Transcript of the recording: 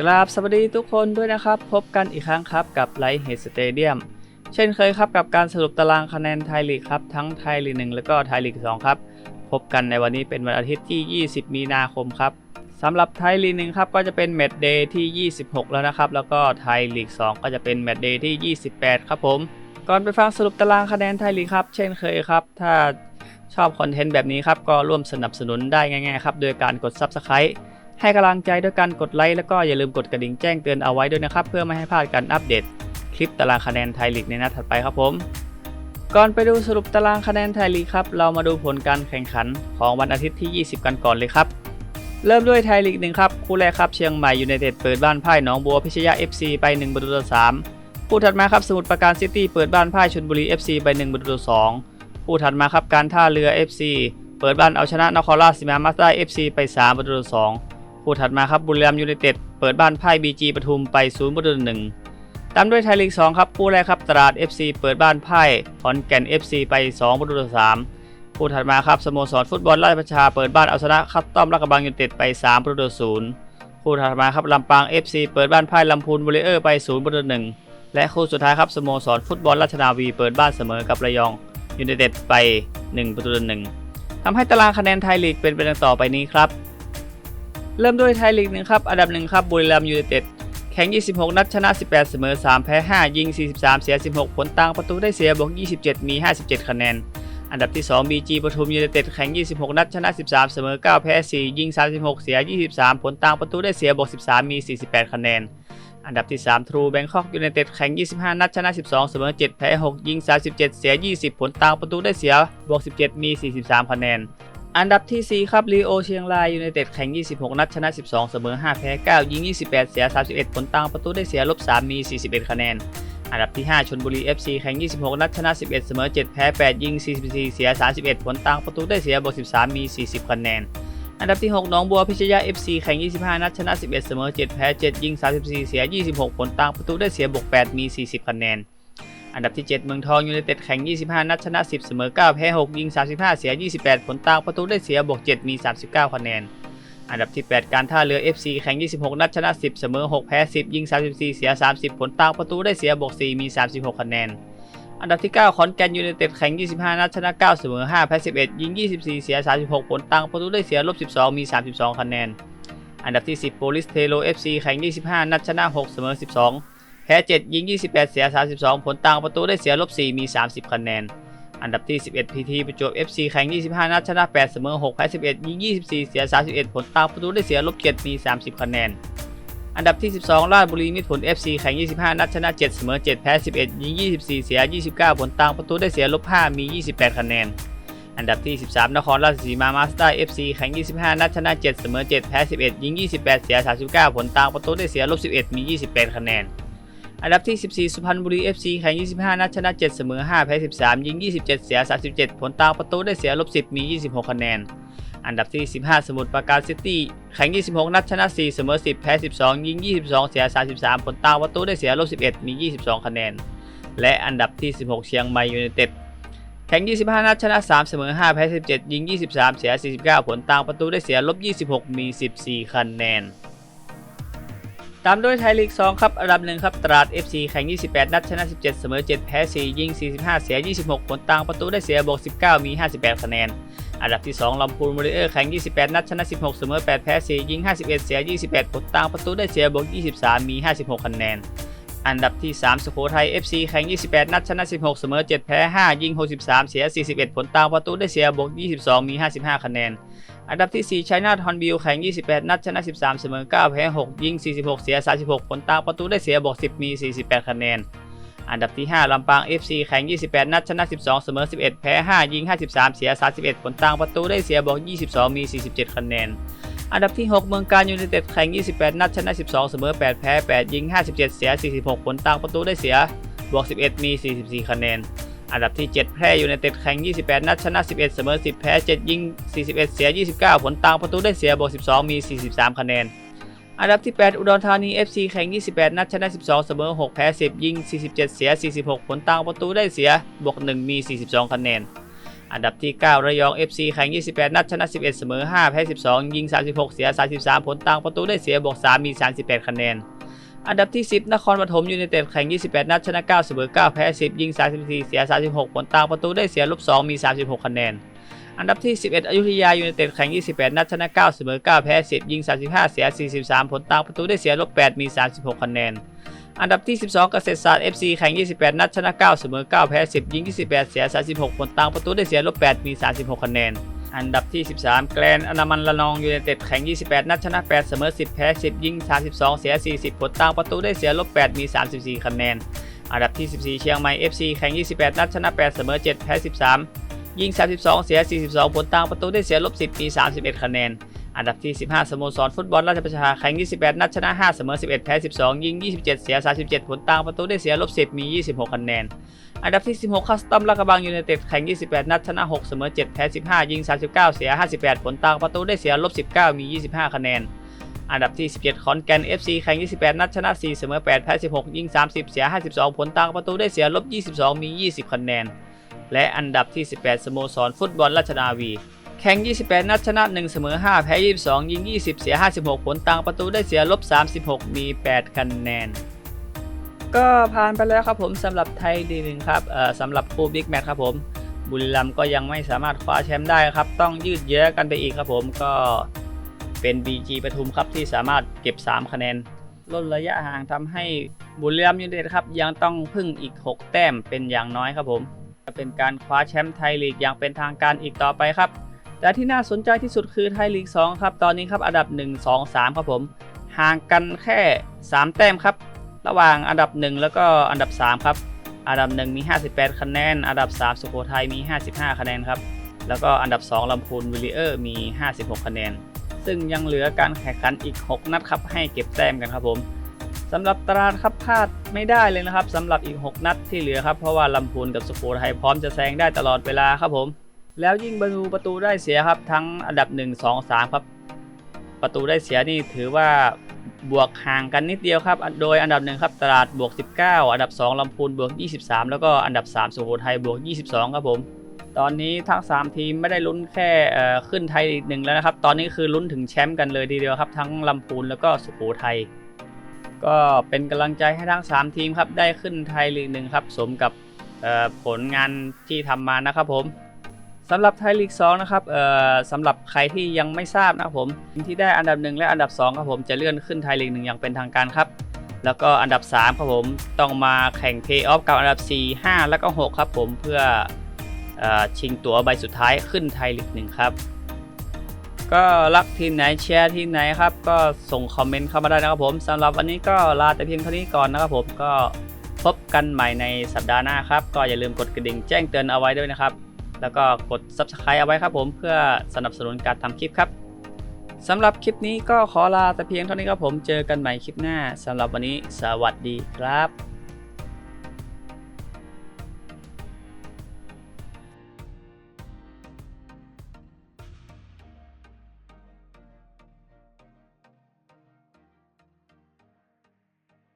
กราบสวัสดีทุกคนด้วยนะครับ พบกันอีกครั้งครับกับไลท์เฮดสเตเดียมเช่นเคยครับกับการสรุปตารางคะแนนไทยลีกครับ ทั้งไทยลีกหนึ่งแล้วก็ไทยลีกสองครับ พบกันในวันนี้เป็นวันอาทิตย์ที่ 20 มีนาคมครับสำหรับไทยลีกหนึ่งครับก็จะเป็นแมตช์เดย์ที่ 26 แล้วนะครับ แล้วก็ไทยลีก2ก็จะเป็นแมตช์เดย์ที่ 28 ครับผมก่อนไปฟังสรุปตารางคะแนนไทยลีกครับเช่นเคยครับ ถ้าชอบคอนเทนต์แบบนี้ครับก็ร่วมสนับสนุนได้ง่ายๆครับโดยการกด Subscribe ให้กำลังใจด้วยการกดไลค์แล้วก็อย่าลืมกดกระดิ่งแจ้งเตือนเอาไว้ด้วยนะครับ เพื่อไม่ให้พลาดการอัปเดต คลิปตารางคะแนนไทยลีกในนัดถัดไปครับผม ก่อนไปดูสรุปตารางคะแนนไทยลีกครับเรามาดูผลการแข่งขันของวันอาทิตย์ที่ 20 กันก่อนเลยครับเริ่มด้วยไทยลีกหนึ่งครับคู่แรกครับเชียงใหม่ยูไนเต็ดเปิดบ้านพ่ายหนองบัวพิชยา FC ไป1ประตูต่อ3คู่ถัดมาครับสมุทรปราการซิตี้เปิดบ้านพ่ายชลบุรี FC ไป1ประตูต่อ2คู่ถัดมาครับการท่าเรือ FC เปิดบ้านเอาชนะนครราชสีมามาสด้า FC ไป3ประตูต่อ2 คู่ถัดมาครับบุรีรัมย์ยูไนเต็ดเปิดบ้านพ่ายบีจีปทุมไป0ประตูต่อ1ตามด้วยไทยลีก2ครับคู่แรกครับตราด FC เปิดบ้านไพ่ขอนแก่น FC ไป2ประตูต่อ3คู่ถัดมาครับสโมสรฟุตบอลราชประชาเปิดบ้านเอาชนะคัตต้อมรักกบังยูไนเต็ดไป3ประตูต่อ0คู่ถัดมาครับลำปาง FC เปิดบ้านไพ่ลำพูนบุรีเออร์ไป0ประตูต่อ1และคู่สุดท้ายครับสโมสรฟุตบอลราชนาวีเปิดบ้านเสมอกับระยองยูไนเต็ดไป 1 ประตูต่อ1ทำให้ตารางคะแนนไทยลีกเป็นไปดังต่อไปนี้ครับ เริ่มด้วยไทยลีกหนึ่งครับ อันดับหนึ่งครับบุรีรัมย์ยูไนเต็ดแข่ง 26 นัดชนะ 18 เสมอ 3 แพ้ 5 ยิง 43 เสีย 16 ผลต่างประตูได้เสียบวก 27 มี 57 คะแนน อันดับที่ 2 BG ปทุมยูไนเต็ดแข่ง 26 นัดชนะ 13 เสมอ 9 แพ้ 4 ยิง 36 เสีย 23 ผลต่างประตูได้เสียบวก 13 มี 48 คะแนน อันดับที่3 True Bangkok United แข่ง 25 นัดชนะ 12 เสมอ 7 แพ้ 6 ยิง 37 เสีย 20 ผลต่างประตูได้เสียบวก 17 มี 43 คะแนน อันดับที่ 4 ครับลีโอเชียงรายยูไนเต็ดแข่ง 26 นัดชนะ 12 เสมอ 5 แพ้ 9 ยิง 28 เสีย 31 ผลต่างประตูได้เสียลบ 3 มี 41 คะแนน อันดับที่ 5 ชนบุรี FC แข่ง 26 นัดชนะ 11 เสมอ 7 แพ้ 8 ยิง 44 เสีย 31 ผลต่างประตูได้เสียบวก13 มี 40 คะแนน อันดับที่6หนองบัวพิชยา FC แข่ง 25 นัดชนะ 11 เสมอ 7 แพ้ 7 ยิง 34 เสีย 26 ผลต่างประตูได้เสียบวก8 มี 40 คะแนน อันดับที่ 7 เมืองทองยูไนเต็ดแข่ง 25 นัดชนะ 10 เสมอ 9 แพ้ 6 ยิง 35 เสีย 28 ผลต่างประตูได้เสียบวก 7 มี 39 คะแนน อันดับที่ 8 การท่าเรือ FC แข่ง 26 นัดชนะ 10 เสมอ 6 แพ้ 10 ยิง 34 เสีย 30 ผลต่างประตูได้เสียบวก 4 มี 36 คะแนน อันดับที่ 9 ขอนแก่นยูไนเต็ดแข่ง 25 นัดชนะ 9 เสมอ 5 แพ้ 11 ยิง 24 เสีย 36 ผลต่างประตูได้เสียลบ 12 มี 32 คะแนน อันดับที่ 10 โปลิสเทโล FC แข่ง 25 นัดชนะ 6 เสมอ 12 แพ้7ยิง 28 เสีย 32 ผลต่างประตูได้เสียลบ 4 มี 30 คะแนน อันดับที่ 11 PT ประจวบ FC แข่ง 25 นัดชนะ 8 เสมอ 6 แพ้ 11 ยิง 24 เสีย 31 ผลต่างประตูได้เสียลบ 7 มี 30 คะแนน อันดับที่ 12 ราชบุรีมิตรผล FC แข่ง 25 นัดชนะ 7 เสมอ 7 แพ้ 11 ยิง 24 เสีย 29 ผลต่างประตูได้เสียลบ 5 มี 28 คะแนน อันดับที่ 13 นครราชสีมามาสเตอร์ FC แข่ง 25 นัดชนะ 7 เสมอ 7 แพ้ 11 ยิง 28 เสีย 39 ผลต่างประตูได้เสียลบ 11 มี 28 คะแนน อันดับที่ 14 สุพรรณบุรี FC แข่ง 25 นัดชนะ 7 เสมอ 5 แพ้ 13 ยิง 27 เสีย 37 ผลต่างประตูได้เสียลบ 10 มี 26 คะแนน อันดับที่ 15 สมุทรปราการซิตี้ แข่ง 26 นัดชนะ 4 เสมอ 10 แพ้ 12 ยิง 22 เสีย 33 ผลต่างประตูได้เสียลบ 11 มี 22 คะแนน และอันดับที่ 16 เชียงใหม่ยูไนเต็ด แข่ง 25 นัดชนะ 3 เสมอ 5 แพ้ 17 ยิง 23 เสีย 49 ผลต่างประตูได้เสียลบ 26 มี 14 คะแนน ตามด้วยไทยลีก 2 ครับ อันดับหนึ่งครับ ตราด FC แข่ง 28 นัดชนะ 17 เสมอ 7 แพ้ 4 ยิง 45 เสีย 26 ผลต่างประตูได้เสียบวก 19 มี 58 คะแนน อันดับที่ 2ลำพูนวอริเออร์แข่ง 28 นัดชนะ 16 เสมอ 8 แพ้ 4 ยิง 51 เสีย 28 ผลต่างประตูได้เสียบวก 23 มี 56 คะแนน อันดับที่ 3สุโขทัย FC แข่ง 28 นัดชนะ 16 เสมอ 7 แพ้ 5 ยิง 63 เสีย 41 ผลต่างประตูได้เสียบวก 22 มี 55 คะแนน อันดับที่ 4 ชัยนาทฮอนบิลแข่ง 28 นัดชนะ 13 เสมอ 9 แพ้ 6 ยิง 46 เสีย 36 ผลตางประตูได้เสียบวก 10 มี 48 คะแนน อันดับที่ 5 ลำปาง FC แข่ง 28 นัดชนะ 12 เสมอ 11 แพ้ 5 ยิง 53 เสีย 31 ผลตางประตูได้เสียบวก 22 มี 47 คะแนน อันดับที่ 6 เมืองการยูไนเต็ดแข่ง 28 นัดชนะ 12 เสมอ 8 แพ้ 8 ยิง 57 เสีย 46 ผลตางประตูได้เสียบวก 11 มี 44 คะแนน อันดับที่ 7 แพร่ยูไนเต็ดแข่ง 28 นัดชนะ 11 เสมอ 10 แพ้ 7 ยิง 41 เสีย 29 ผลต่างประตูได้เสียบวก12 มี 43 คะแนน อันดับที่ 8 อุดรธานี FC แข่ง 28 นัดชนะ 12 เสมอ 6 แพ้ 10 ยิง 47 เสีย 46 ผลต่างประตูได้เสียบวก1มี 42 คะแนน อันดับที่ 9 ระยอง FC แข่ง 28 นัดชนะ 11 เสมอ 5 แพ้ 12 ยิง 36 เสีย 33 ผลต่างประตูได้เสียบวก3มี 38 คะแนน อันดับที่ 10 นครปฐมยูไนเต็ดแข่ง 28 นัดชนะ9เสมอ9แพ้ 10 ยิง 34 เสีย 36 ผลต่างประตูได้เสียลบ2มี 36 คะแนน อันดับที่ 11 อยุธยายูไนเต็ดแข่ง 28 นัดชนะ9เสมอ9แพ้ 10 ยิง 35 เสีย 43 ผลต่างประตูได้เสียลบ8มี 36 คะแนน อันดับที่ 12 เกษตรศาสตร์ FC แข่ง 28 นัดชนะ9เสมอ9แพ้ 10 ยิง 28 เสีย 36 ผลต่างประตูได้เสียลบ8มี 36 คะแนน อันดับที่ 13 แกลนอนามันละนองยูเนเต็ดแข่ง 28 นัดชนะ 8 เสมอ 10 แพ้ 10 ยิง 32 เสีย 40 ผลต่างประตูได้เสียลบ 8 มี 34 คะแนน อันดับที่ 14 เชียงใหม่ FC แข่ง 28 นัดชนะ 8 เสมอ 7 แพ้ 13 ยิง 32 เสีย 42 ผลต่างประตูได้เสียลบ 10 มี 31 คะแนน อันดับที่ 15 สโมสรฟุตบอลราชประชาแข่ง 28 นัดชนะ 5 เสมอ 11 แพ้ 12 ยิง 27 เสีย 37 ผลต่างประตูได้เสียลบ 10 มี 26 คะแนน อันดับที่ 16 คัสตอมลาดกระบังยูไนเต็ดแข่ง 28 นัดชนะ 6 เสมอ 7 แพ้ 15 ยิง 39 เสีย 58 ผลต่างประตูได้เสียลบ 19 มี 25 คะแนน อันดับที่ 17 ขอนแก่น FC แข่ง 28 นัดชนะ 4 เสมอ 8 แพ้ 16 ยิง 30 เสีย 52 ผลต่างประตูได้เสียลบ 22 มี 20 คะแนน และอันดับที่ 18 สโมสรฟุตบอลราชนาวี แข่ง 28 นัดชนะ 1 เสมอ 5 แพ้ 22 ยิง 20 เสีย 56 ผลต่างประตูได้เสียลบ 36 มี 8 คะแนน ก็ผ่านไปแล้วครับผมสำหรับไทยดีหนึ่งครับสำหรับคู่บิ๊กแมตช์ครับผม บุรีรัมย์ก็ยังไม่สามารถคว้าแชมป์ได้ครับ ต้องยืดเยื้อกันไปอีกครับผมก็เป็น BG ปทุมครับที่สามารถเก็บ 3 คะแนนลดระยะห่างทำให้บุรีรัมย์ยูไนเต็ดครับยังต้องพึ่งอีก 6 แต้มเป็นอย่างน้อยครับผม จะเป็นการคว้าแชมป์ไทยลีกอย่างเป็นทางการอีกต่อไปครับ แต่ที่น่าสนใจที่สุดคือไทยลีก 2 ครับ ตอนนี้ครับอันดับ 1 2 3 ครับผม ห่างกันแค่ 3 แต้มครับ ระหว่างอันดับ 1 แล้วก็อันดับ 3 ครับ อันดับ 1 มี 58 คะแนน อันดับ 3สุโขทัยมี 55 คะแนนครับ แล้วก็อันดับ 2ลำพูนวิลเลอร์มี 56 คะแนน ซึ่งยังเหลือการแข่งขันอีก 6 นัดครับให้เก็บแต้มกันครับผมสำหรับตารางครับพลาดไม่ได้เลยนะครับสำหรับอีก 6 นัดที่เหลือครับเพราะว่าลำพูนกับสุโขทัยพร้อมจะแซงได้ตลอดเวลาครับผม แล้วยิ่งประตูประตูได้เสียครับทั้งอันดับ 1 2 3 ครับ ประตูได้เสียนี่ถือว่าบวกห่างกันนิดเดียวครับ โดยอันดับหนึ่งครับตราดบวก 19 อันดับ 2ลำพูนบวก 23 แล้วก็อันดับ 3สุโขทัยบวก 22 ครับผม ตอนนี้ทั้ง 3 ทีมไม่ได้ลุ้นแค่ขึ้นไทยลีกหนึ่งแล้วนะครับ ตอนนี้คือลุ้นถึงแชมป์กันเลยทีเดียวครับ ทั้งลำพูนแล้วก็สุโขทัย ก็เป็นกำลังใจให้ทั้ง 3 ทีมครับได้ขึ้นไทยลีกหนึ่งครับ สมกับผลงานที่ทำมานะครับผม สำหรับไทยลีก2นะครับเอ่อสำหรับใครที่ยังไม่ทราบนะครับผมที่ได้อันดับ 1 และอันดับ2ครับผมจะเลื่อนขึ้นไทยลีก1อย่างเป็นทางการครับ แล้วก็อันดับ3ครับผมต้องมาแข่งเพย์ออฟกับอันดับ 4 5 แล้วก็6ครับผมเพื่อออชิงตั๋วใบสุดท้ายขึ้นไทยลีก1ครับ ก็รักทีมไหนแชร์ทีมไหนครับ ก็ส่งคอมเมนต์เข้ามาได้นะครับผมสำหรับวันนี้ก็ลาแต่เพียงเท่านี้ก่อนนะครับผมก็พบกันใหม่ในสัปดาห์หน้าครับ ก็อย่าลืมกดกระดิ่งแจ้งเตือนเอาไว้ด้วยนะครับ แล้วก็กด Subscribe เอาไว้ครับผมเพื่อสนับสนุนการทำคลิปครับสำหรับคลิปนี้ก็ขอลาแต่เพียงเท่านี้ครับผมเจอกันใหม่คลิปหน้าสำหรับวันนี้สวัสดีครับ